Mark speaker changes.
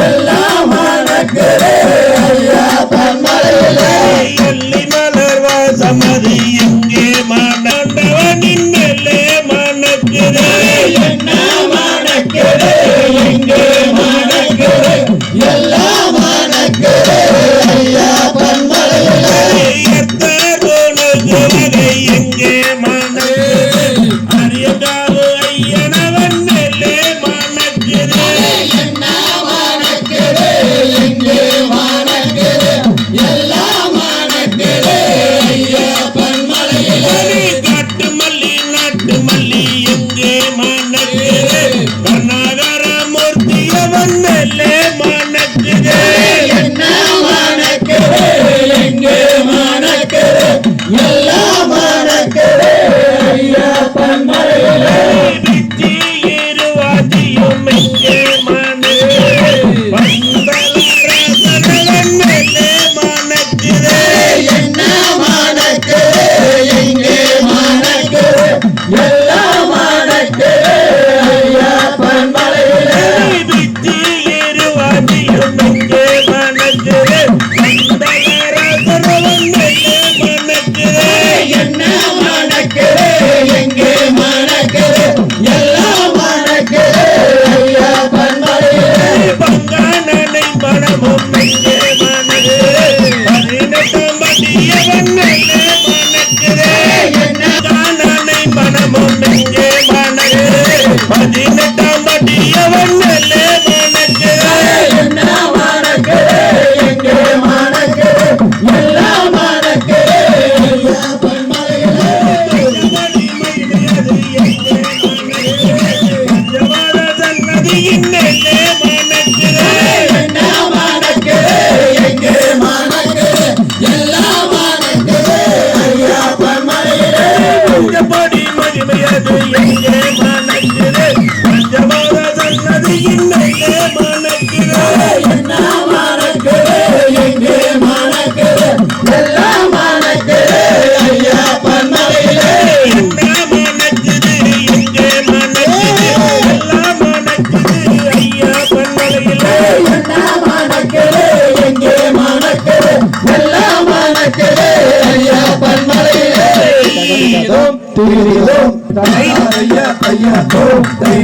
Speaker 1: எல்லாம் மணக்குது
Speaker 2: ஐயா தன்மலையிலே எல்லி மலர் வாசமதி எங்கே மணந்தவன் இன்னெல்லே மணக்குது
Speaker 1: என்ன மணக்குது எங்கே மணக்குது எல்லாம் மணக்குது ஐயா தன்மலையிலே
Speaker 2: எத்தனை இருவாதியும் எங்கே படியவன்
Speaker 3: திரிதோம் ஐயா ஐயா தோம் தை